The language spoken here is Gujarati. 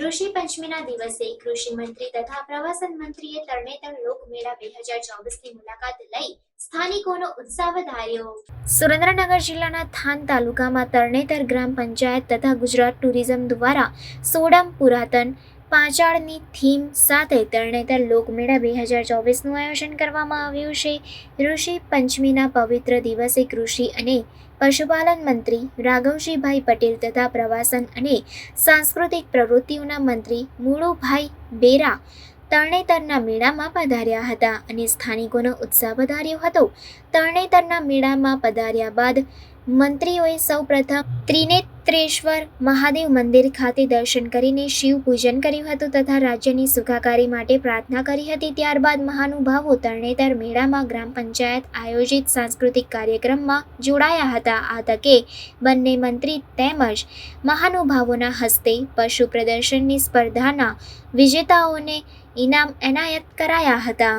ઋષિ પંચમીના દિવસે કૃષિ મંત્રી તથા પ્રવાસન મંત્રીએ તરણેતર લોકમેળા બે હજાર ચોવીસની મુલાકાત લઈ સ્થાનિકોનો ઉત્સાહ વધાર્યો. સુરેન્દ્રનગર જિલ્લાના થાન તાલુકામાં તરણેતર ગ્રામ પંચાયત તથા ગુજરાત ટુરિઝમ દ્વારા સોડમ પુરાતન પાંચાળની થીમ સાથે તરણેતર લોકમેળા બે હજાર ચોવીસનું આયોજન કરવામાં આવ્યું છે. ઋષિ પંચમીના પવિત્ર દિવસે કૃષિ અને પશુપાલન મંત્રી રાઘવજીભાઈ પટેલ તથા પ્રવાસન અને સાંસ્કૃતિક પ્રવૃત્તિઓના મંત્રી મુળુભાઈ બેરા તરણેતરના મેળામાં પધાર્યા હતા અને સ્થાનિકોનો ઉત્સાહ વધાર્યો હતો. તરણેતરના મેળામાં પધાર્યા બાદ મંત્રીઓએ સૌપ્રથમ ત્રિનેત્રેશ્વર મહાદેવ મંદિર ખાતે દર્શન કરીને શિવ પૂજન કર્યું હતું તથા રાજ્યની સુખાકારી માટે પ્રાર્થના કરી હતી. ત્યારબાદ મહાનુભાવો તરણેતર મેળામાં ગ્રામ પંચાયત આયોજિત સાંસ્કૃતિક કાર્યક્રમમાં જોડાયા હતા. આ તકે બંને મંત્રી તેમજ મહાનુભાવોના હસ્તે પશુ પ્રદર્શનની સ્પર્ધાના વિજેતાઓને ઇનામ એનાયત કરાયા હતા.